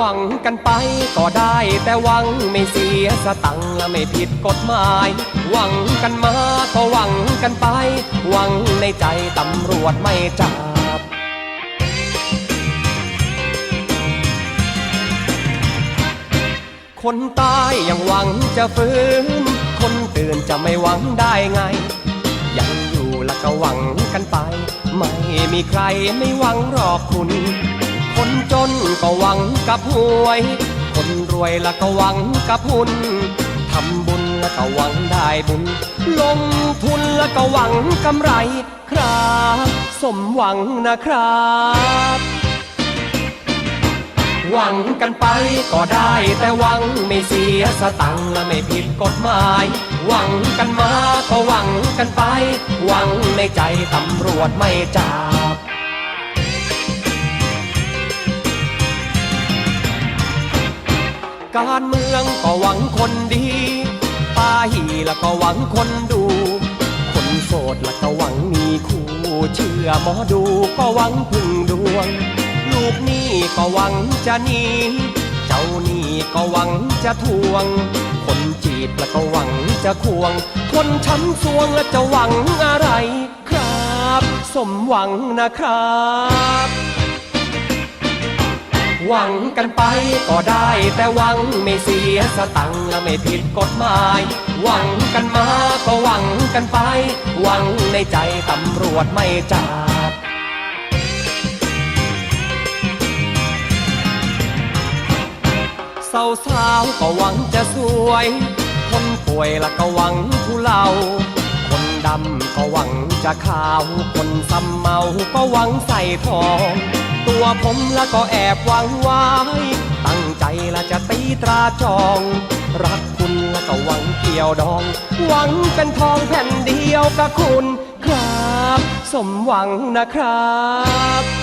หวังกันไปก็ได้ แต่หวังไม่เสียสตังและไม่ผิดกฎหมาย หวังกันมาก็หวังกันไป หวังในใจตำรวจไม่จับคนตายยังหวังจะฟื้น คนตื่นจะไม่หวังได้ไง ยังอยู่แล้วก็หวังกันไป ไม่มีใครไม่หวังหรอกคุณ คนจนก็หวังกับหวย คนรวยล้วก็หวังกับหุ้นทำบุญล้วก็หวังได้บุญ ลงทุนล้วก็หวังกำไรครับ สมหวังนะครับ หวังกันไปก็ได้แต่หวังไม่เสียสตังค์และไม่ผิดกฎหมาย หวังกันมาก็หวังกันไป หวังในใจตำรวจไม่จับ การเมืองก็หวังคนดีป้าหีแล้วก็หวังคนดู คนโสดแล้วก็หวังมีคู่ เชื่อหมอดูก็หวังพึ่งดวง ลูกนี้ก็หวังจะหนีเจ้านี้ก็หวังจะทวง คนจีบแล้วก็หวังจะควง คนช้ำสวงแล้วจะหวังอะไรครับ สมหวังนะครับ หวังกันไปก็ได้แต่หวังไม่เสียสตังค์และไม่ผิดกฎหมาย หวังกันมาก็หวังกันไป หวังในใจตำรวจไม่จับสาวสาวก็หวังจะสวย คนป่วยละก็หวังผู้เล่า คนดำก็หวังจะขาว คนซ้ำเมาก็หวังใส่ทอง ตัวผมแล้วก็แอบหวังไว้ ตั้งใจละจะตีตราจอง รักคุณแล้วก็หวังเกี่ยวดอง หวังเป็นทองแผ่นเดียวกับคุณครับ สมหวังนะครับ